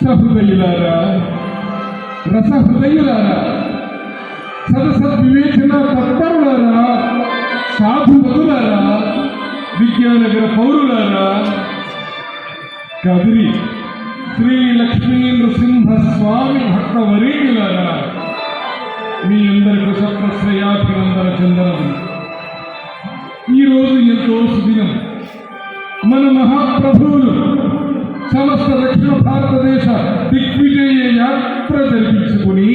సహృదయులారా రసహృదయులారా సదసద్వివేచన తత్పరులారా సాధువతులారా విజ్ఞానగర పౌరులారా కదిరి శ్రీ లక్ష్మీ నృసింహ స్వామి భక్త వరేణులారా మీ అందరికి సప్రశ్రయాభినందన చందనం ఈరోజు ఎంతో సుదినం మన మహాప్రభువులు సమస్త దక్షిణ భారతదేశ దిగ్విజయ యాత్ర జరిపించుకుని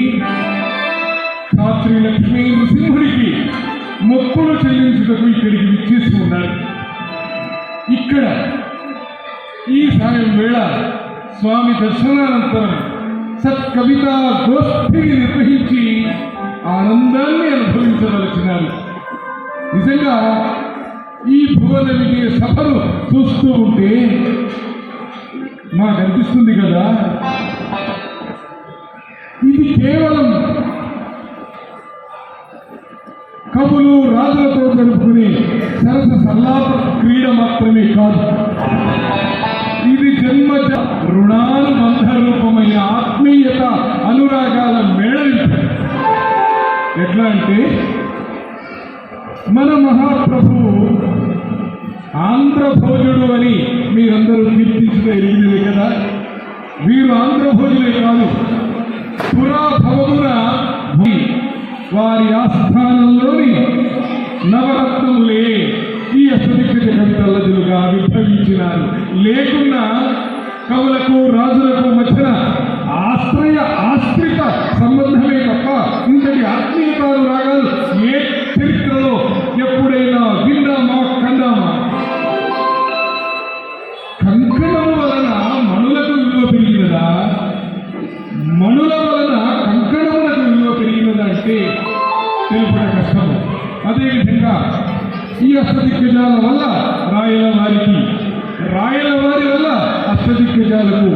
రాత్రి లక్ష్మీ నృసింహుడికి మొక్కులు చెల్లించుటకు ఇక్కడికి విచ్చేసి ఉన్నారు ఇక్కడ ఈ సాయం వేళ స్వామి దర్శనానంతరం సత్కవిత గోష్ఠిని నిర్వహించి ఆనందాన్ని అనుభవించదలిచినారు నిజంగా ఈ భువన విజయ సభను చూస్తూ ఉంటే మాకు అనిపిస్తుంది కదా? ఇది కేవలం కవులు రాజులతో జరుపుకునే సరస సల్లాప క్రీడ మాత్రమే కాదు. ఇది జన్మజ రుణానుబంధ రూపమైన ఆత్మీయత అనురాగాల మేళవింపు. ఎట్లా అంటే మన మహాప్రభువు భోజులే కాదు పురాభవమున వారి ఆస్థానంలోని నవరత్నములే ఈ అసధికృత కవితల్లదులుగా విభవించినారు లేకున్నా కవులకు రాజులకు మధ్యన ఆశ్రయ ఆశ్రిత సంబంధమే తప్ప ఇంతటి ఆత్మీయతాలు రాగాలు అదేవిధంగా ఈ అష్టదిగ్గజాల వల్ల రాయల వారికి రాయల వారి వల్ల అష్టదిగ్గజాలకు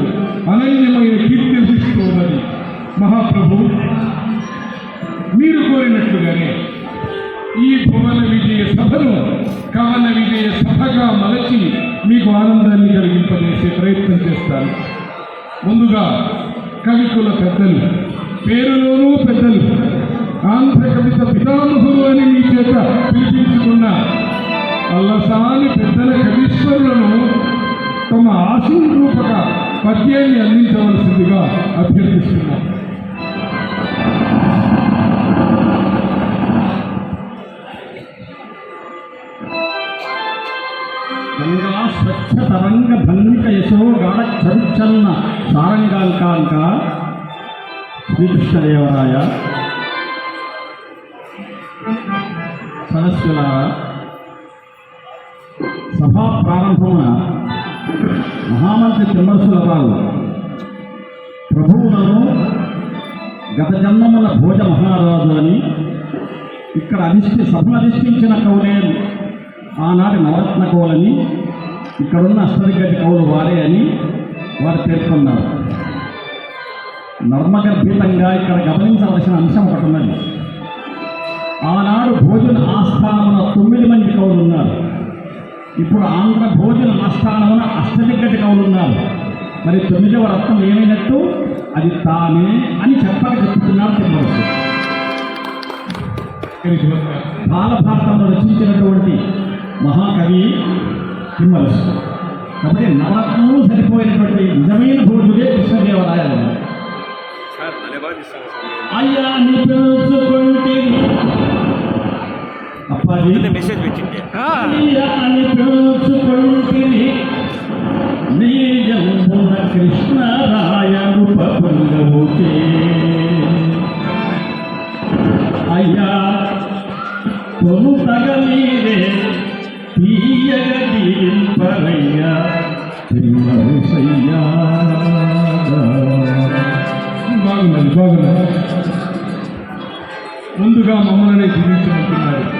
అనన్యమైన కీర్తి లభిస్తూ మహాప్రభు మీరు కోరినట్లుగానే ఈ భువన విజయ సభను కవన విజయ సభగా మలచి మీకు ఆనందాన్ని కలిగింపజేసే ప్రయత్నం చేస్తాను. ముందుగా కవికుల పెద్దలు పేరులోనూ పెద్దలు ఆంధ్ర కవిత పితామహులు అని మీ చేత పిలిపించుకున్న అల్లసాని పెద్దల కవీశ్వరులను తమ ఆశీరూపక పద్యాన్ని అందించవలసిందిగా అభ్యర్థిస్తున్నాం. గంగా స్వచ్ఛ తరంగ భంగిక యశో గాఢ చరుచన్న సారంగాల్కాంక శ్రీకృష్ణదేవరాయ. సదస్సులారా సభా ప్రారంభమున మహామంత్రి తిమ్మరసుల వారు ప్రభువులను గత జన్మముల భోజ మహారాజు అని ఇక్కడ అధిష్ఠి సభను అధిష్ఠించిన కవులే ఆనాటి నవరత్న కవులని ఇక్కడున్న అష్టదిగ్గజ కవులు వారే అని వారు పేర్కొన్నారు. నర్మగర్భితంగా ఇక్కడ గమనించవలసిన అంశం ఒకటి ఉన్నది. ఆనాడు భోజన ఆస్థానమున తొమ్మిది మంది కవులు ఉన్నారు. ఇప్పుడు ఆంధ్ర భోజన ఆస్థానమున అష్టదిగ్గజ కవులు ఉన్నారు. మరి తొమ్మిదవ రత్నం ఏమైనట్టు? అది తానే అని చెప్పక చెప్తున్నారు వస్తారు బాలభారతంలో రచించినటువంటి మహాకవి తిమ్మరసు కాబట్టి నవరత్నము సరిపోయినటువంటి నిజమైన భోజుడే కృష్ణదేవరాయలు. అయ్యా నీ అప్పాజీ పొద్దున్నే మెసేజ్ పెట్టింటే అయ్యా నీ పిలుచుకుంటే నీ జన్మున కృష్ణరాయను పొందవుతే అయ్యా కొను తగలీరే తీయగ దీంపరయ్యా తిమ్మరుసయ్యా బాగున్నది బాగున్నది ముందుగా మమ్మల్ని జీవించమంటున్నారు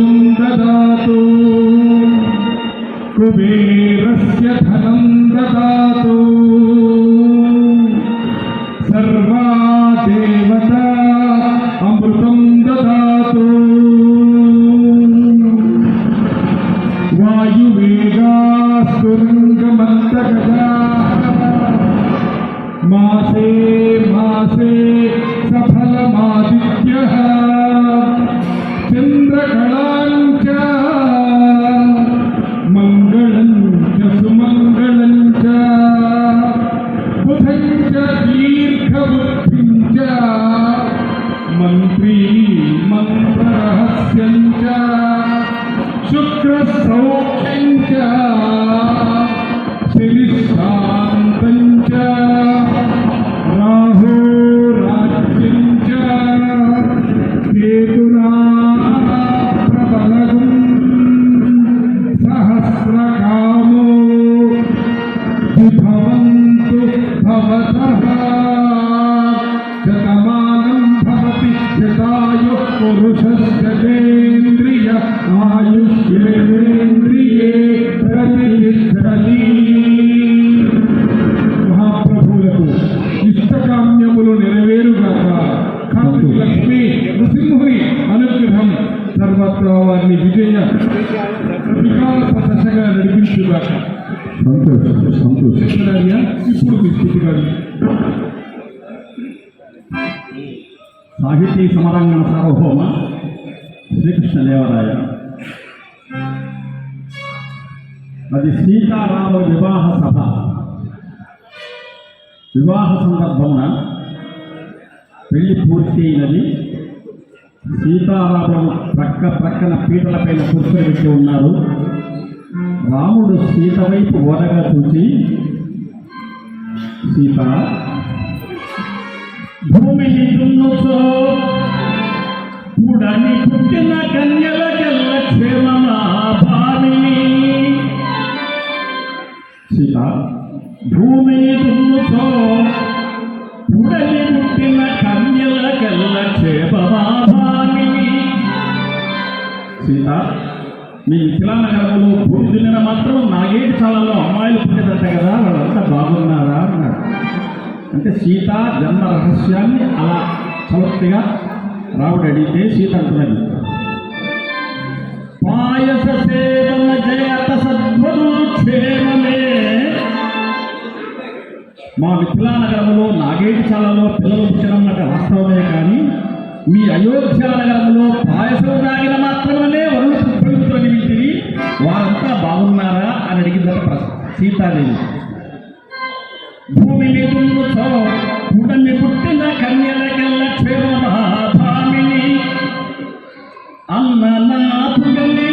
कुबेरस्य धनं ददातु। सर्व సర్వత్రా వారిని విజయ వికాస దశగా నడిపించుగాక. సంతోషం సంతోషం. కృష్ణార్య ఇప్పుడు మీ స్థితి కాదు. సాహితీ సమరాంగణ సార్వభౌమ శ్రీకృష్ణదేవరాయ అది సీతారామ వివాహ సభ. వివాహ సందర్భమున పెళ్ళి పూర్తి అయినది సీతారాములు ప్రక్క ప్రక్కన పీటలపైన కూర్చోబెట్టి ఉన్నారు. రాముడు సీత వైపు ఓరగా చూసి సీత భూమిని దున్నుతో కూడని పుట్టిన కన్యలకెల్ల క్షేమమా భామిని? సీత భూమిని మీ మిథిలానగరంలో భూమి దున్నిన మాత్రం నాగేటి చాలలో అమ్మాయిలు పుట్టేదంట కదా వాళ్ళంతా బాగున్నారా అన్నాడు అంటే సీత జన్మ రహస్యాన్ని అలా చమత్తిగా రాముడు అడిగితే సీత అంటున్నది. పాయస సేవన జయత సద్వరు క్షేమమే. మా నాగేటి చాలలో పిల్లలు పుట్టినన్నట్టు వాస్తవమే కానీ మీ అయోధ్య నగరంలో పాయసం తాగిన మాత్రమే సీతాదేవి భూమిని దున్నుతో పుడమి పుట్టిన కన్యలకెల్ల క్షేమమహాభామిని అన్ననాథుగని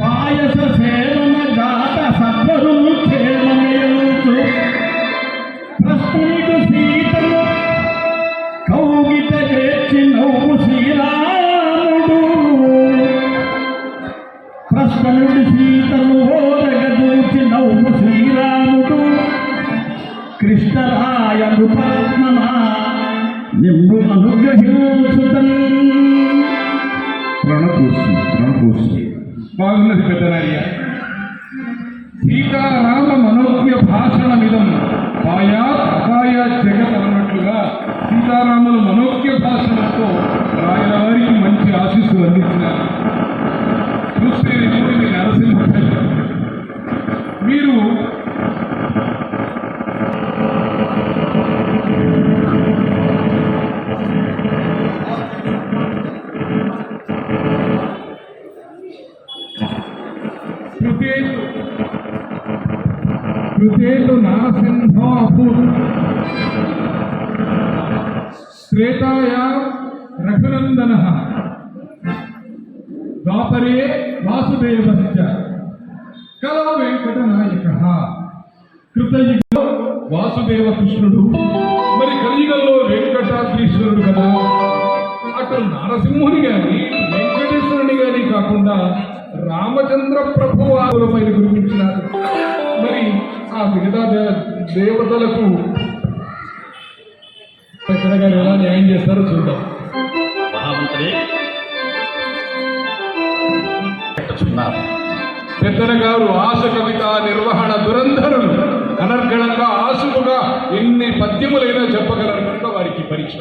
పాయస సేవన గాత సత్వరు క్షేమమేలుచు ప్రస్తుత సీతను కౌగిట చేర్చి శ్రీరాముడు. ప్రస్తుత సీతను ఓరగ నవ్వు శ్రీరాముడు. కృష్ణరాయ నృపరత్నమా నిమ్ము అనుగ్రహించుతన్ ప్రణపూసి ప్రణపూసి. బాగున్నది పెద్దనార్య సీతారామ మనోజ్ఞ భాషణమిదం పాయాత్ అపాయాత్ జగత్ అన్నట్లుగా సీతారాముల మనోజ్ఞ భాషణతో రాయల వారికి మంచి ఆశీస్సులు అందించినారు. కృతేతు కృతేతు నారసింహో అభూత్ త్రేతాయా రఘునందన. ద్వాపరే వాసుదేవశ్చ వెంకట నాయక కృతయుగంలో వాసుదేవ కృష్ణుడు మరి కలియుగంలో వెంకటాద్రీశ్వరుడు కదా? అటు నరసింహుని గాని రామచంద్ర ప్రభు పైన కురిపించినారు మరి ఆ మిగతా దేవతలకు గారు ఎలా న్యాయం చేస్తారో చూద్దాం. మహామంత్రి పెద్దల గారు ఆశ కవిత నిర్వహణ దురంధరులు అనర్గళంగా ఆశువుగా ఎన్ని పద్యములైనా చెప్పగలరు కనుక వారికి పరీక్ష.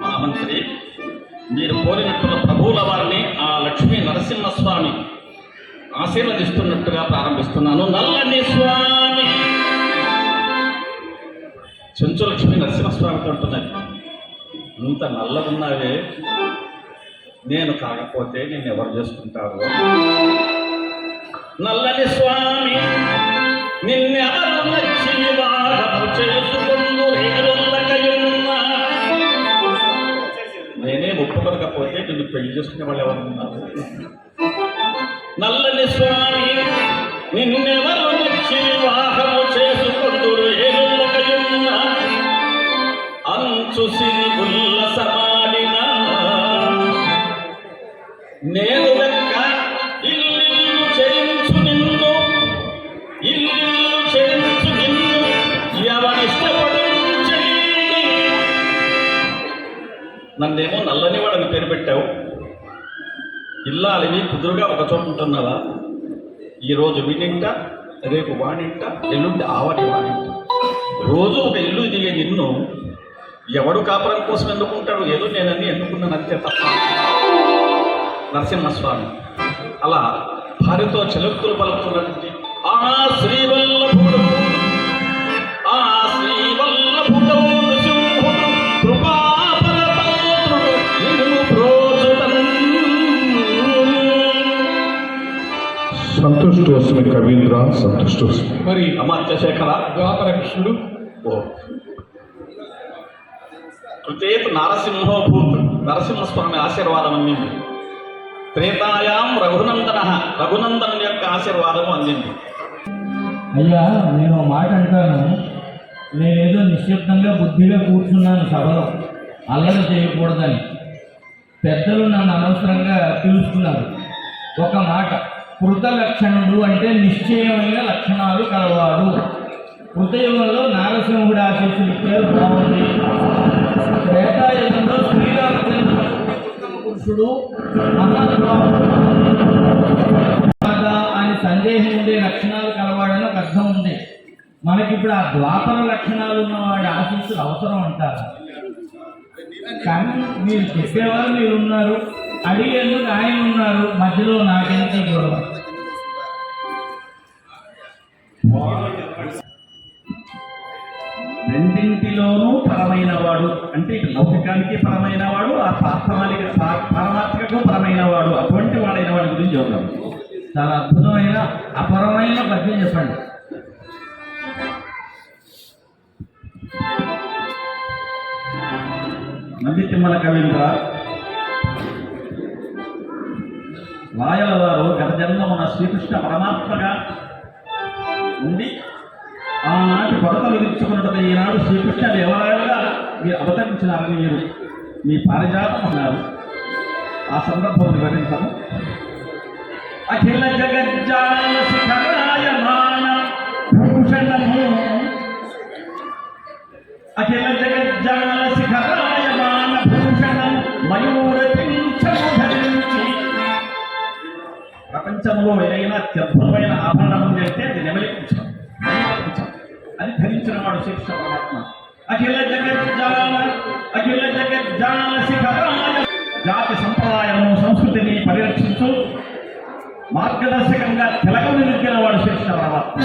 మహామంత్రి మీరు కోరినట్టున్న ప్రభువుల వారిని ఆశీర్వదిస్తున్నట్టుగా ప్రారంభిస్తున్నాను. నల్లని స్వామి. చెంచులక్ష్మి నరసింహస్వామితో అంటున్నది ఇంత నల్లగున్నావే. నేను కాకపోతే నేను ఎవరు చేసుకుంటారు? నల్లని స్వామి నిన్నెవరు నచ్చి వివాహము చేసుకుందు నేనే ఒప్పుకోకపోతే నిన్ను పెళ్ళి చేసుకునే వాళ్ళు ఎవరు ఉన్నారు? నల్లని స్వామి నిన్నెవరు వచ్చి వివాహము చేసుకుంటూ ఏరులకయున్న అంచు సిరి గుల్ల సమాడిన నేను లెక్క ఇల్లు చేయించు నిన్ను ఇల్లు చేయించు నిన్ను ఎవరిష్టపడి నన్నేమో నల్లనివాడని పేరు పెట్టావు. ఇల్లాలిని కుదురుగా ఒక చోట ఉంటున్నావా? ఈరోజు వీడింట రేపు వాడింట ఎల్లుండి ఆవటి వానింట. రోజు ఒక ఇల్లు దిగే నిన్ను ఎవడు కాపురం కోసం ఎన్నుకుంటాడు ఏదో నేనని ఎన్నుకున్నాను అంతే తప్ప. నరసింహస్వామి అలా భార్యతో చెలుక్కులు పలుకుతున్నటువంటి ఆ శ్రీవల్లభుడు సంతుష్టోస్మి కవీంద్ర సంతుష్టోస్మి. మరి అమాత్య శేఖర ద్వాపర కృష్ణుడు ఓ. కృతేత్ నారసింహోభూత్ నరసింహస్వామి ఆశీర్వాదం అందింది. త్రేతాయాం రఘునందన రఘునందన్ యొక్క ఆశీర్వాదం అందింది. అయ్యా నేను మాట అంటాను. నేనేదో నిశ్శబ్దంగా బుద్ధిగా కూర్చున్నాను సభలో. అల్లరి చేయకూడదని. పెద్దలు నన్ను అనవసరంగా పిలుస్తున్నారు. ఒక మాట. కృత లక్షణుడు అంటే నిశ్చయమైన లక్షణాలు కలవాడు. కృతయుగంలో నారసింహుడు ఆశీస్సులు పేరు బాగుంది త్రేతాయుగంలో శ్రీరామచంద్రుడు ఉత్తమ పురుషుడు అని సందేహం ఉండే లక్షణాలు కలవాడని ఒక అర్థం ఉంది. మనకిప్పుడు ఆ ద్వాపర లక్షణాలు ఉన్నవాడి ఆశీస్సులు అవసరం అంటారు. కానీ మీరు చెప్పేవారు మీరు ఉన్నారు అడిగేందుకు ఆయన ఉన్నారు. మధ్యలో నాకెంత గొడవ రెండింటిలోనూ పరమైన వాడు అంటే ఇటు లౌకికానికి పరమైన వాడు ఆ పార్థమాలిక పరమాత్మకు పరమైన వాడు అటువంటి వాడైన వాడి గురించి చూద్దాం చాలా అద్భుతమైన అపరమైన పద్యం చెప్పండి. నంది తిమ్మల కవీంద్ర రాయల వారు గత జన్మమున శ్రీకృష్ణ పరమాత్మగా ఉండి ఆనాటి కొరతలు విధించుకున్నట్టు ఈనాడు శ్రీకృష్ణ దేవాలయంగా మీరు అవతరించినారని మీరు మీ పారిజాతం అన్నారు. ఆ సందర్భం వివరించము అఖిల జగజ్జా అత్యద్భుతమైన ఆభరణం చేస్తే అది నెమలి పింఛం అది ధరించిన వాడు శిక్ష పరమాత్మ. అఖిల జగజ్జాల అఖిల జగజ్జాల శిఖరాయ. జాతి సంప్రదాయము సంస్కృతిని పరిరక్షించు. మార్గదర్శకంగా తిలకం నిలిచిన వాడు శిక్ష పరమాత్మ.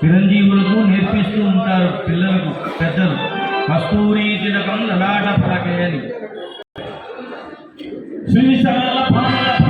చిరంజీవులకు నేర్పిస్తూ ఉంటారు పిల్లలకు పెద్దలు. కస్తూరి తిలకం లలాట పలకయని. శ్రీశాల పాల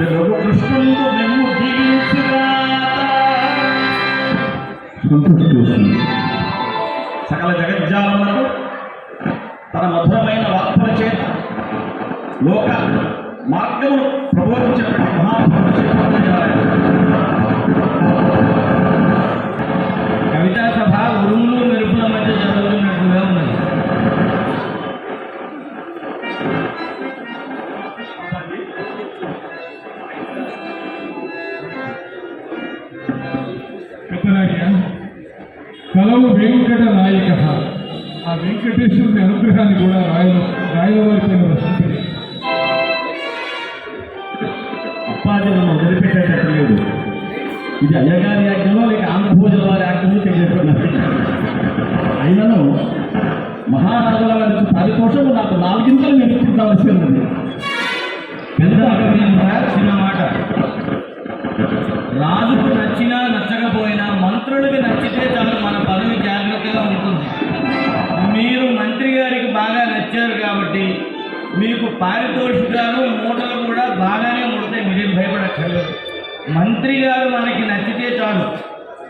వెన్ను దీవించుగా సంతృష్టి వస్తుంది సకల జగజ్జాలములకు తన మధురమైన వార్తల చేత లోక మార్గమును ప్రబోధించినటువంటి శ్రీకృష్ణదేవరాయలు. కవితా సభ ఉరుములు కలవు వెంకట నాయక ఆ వెంకటేశ్వరుని అనుగ్రహాన్ని కూడా రాయల రాయలవారి రాయలవారిపైన వస్తుంది మనం వదిలిపెట్టేటట్టు లేదు. ఇది అయ్యగారి యాజ్ఞలో లేక ఆంధ్రభోజన వారి యాజ్ఞలో తెలియకుండా అయినను మహారాజుల వారి పరితోషం నాకు నాలుగింతలు నిరూపించవలసి ఉంది పెద్ద చిన్న మాట. రాజుకు నచ్చినా నచ్చకపోయినా మంత్రులకు నచ్చితే చాలు మన పదవి జాగ్రత్తగా ఉంటుంది. మీరు మంత్రి గారికి బాగా నచ్చారు కాబట్టి మీకు పారితోషికాలు మూటలు కూడా బాగానే ముడతాయి మీరేం భయపడక్కర్లేదు. మంత్రి గారు మనకి నచ్చితే చాలు.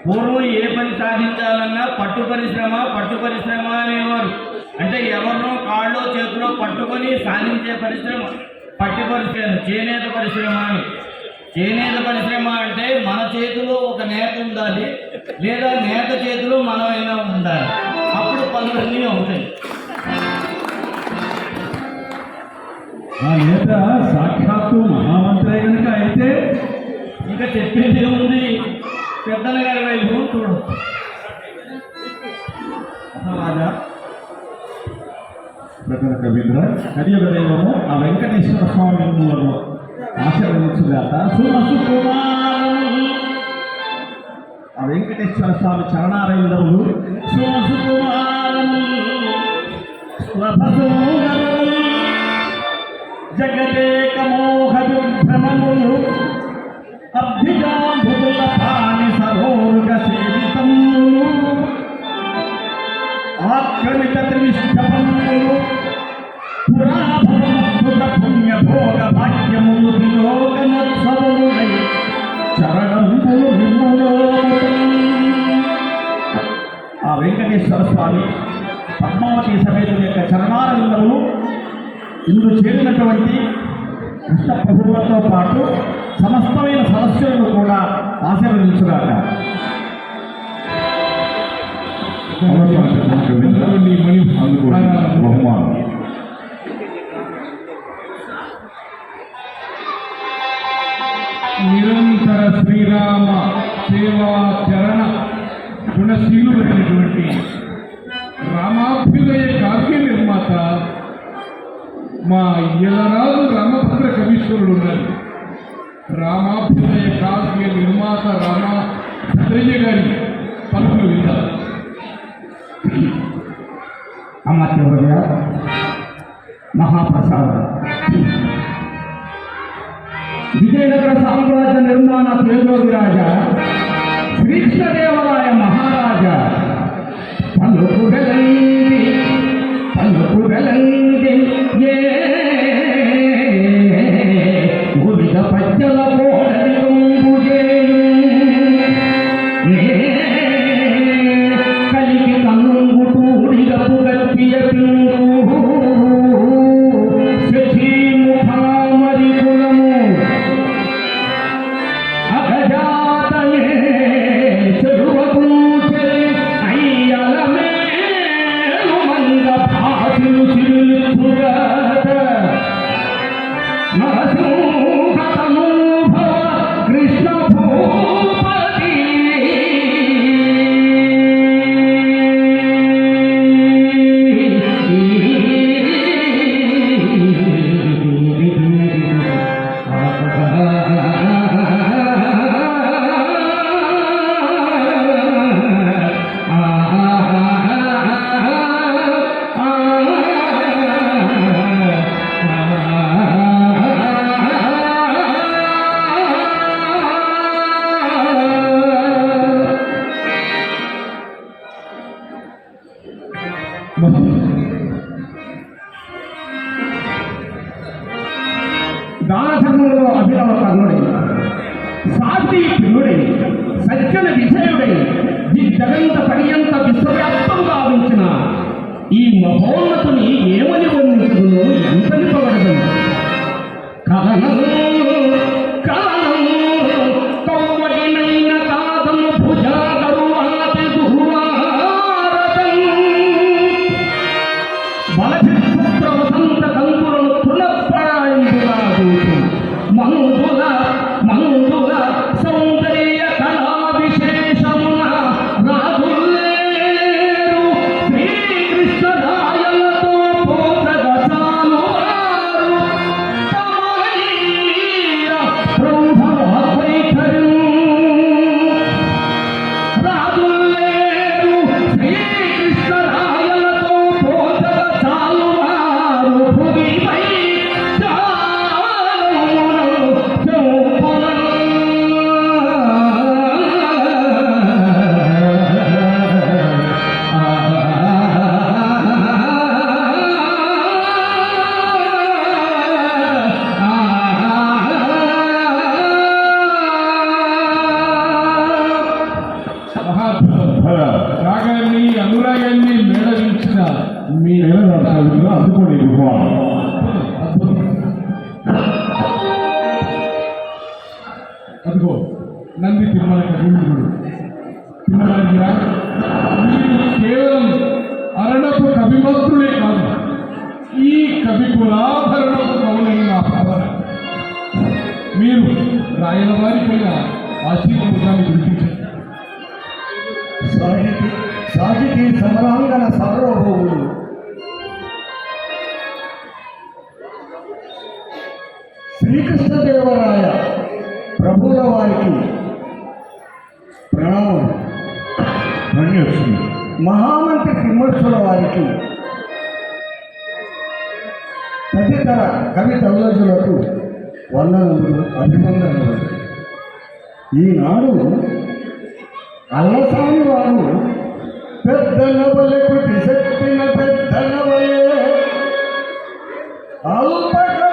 పూర్వం ఏ పని సాధించాలన్నా పట్టు పరిశ్రమ పట్టు పరిశ్రమ అనేవారు. అంటే ఎవరినో కాళ్ళో చేతిలో పట్టుకొని సాధించే పరిశ్రమ పట్టు పరిశ్రమ చేనేత పరిశ్రమ అని. చేనేత పరిశ్రమ అంటే మన చేతిలో ఒక నేత ఉండాలి లేదా నేత చేతిలో మనమైనా ఉండాలి. అప్పుడు పనులన్నీ అవుతాయి. ఆ నేత సాక్షాత్తు మహామంత్రే కనుక అయితే ఇంకా చెప్పేది ఉంది. పెద్దల గారి వైపు చూడవచ్చు రాజా ప్రకట కవీంద్ర కలియుగ దైవము ఆ వెంకటేశ్వర స్వామి ఆశీర్వదించుగాక. ఆ వెంకటేశ్వర స్వామి చరణారవిందములు సుమసు కుమారం స్వభసోగరం అభ్యుజాంబుల పాని సరోరుగ ఆక్రమిత పుణ్య భోగ భాగ్యములు విలోకనోత్సవములై చరణములు విములో ఆ వెంకటేశ్వర స్వామి పద్మావతి సమేతుల యొక్క చరణారవిందములు ఇందు చేరినటువంటి కృష్ణ ప్రభువులతో పాటు సమస్తమైన సదస్సులను కూడా ఆశీర్వదించుగాక. బహుమానం. నిరంతర శ్రీరామ సేవాచరణ గుణశీలుడైనటువంటి రామాభ్యుదయ కావ్య నిర్మాత మా ఇయ్యలరాజు రామభద్ర కవీశ్వరుడు ఉన్నారు. రామాభ్యుదయ కావ్య నిర్మాత రామ గారి పలుకులు విందారు అమాత్యవర్య మహాప్రసాద. విజయనగర సామ్రాజ్య నిర్మాణ తేజోవిరాజ శ్రీకృష్ణదేవరాయ మహోన్నతుని ఏమై nanti dimulai dari dulu. Dimulai తదితర కవి తల్లులకు వందనములు అభినందనలు. ఈనాడు అల్లసాని వారు పెద్ద వలె కృతి శక్తిన పెద్దల వలె అల్పక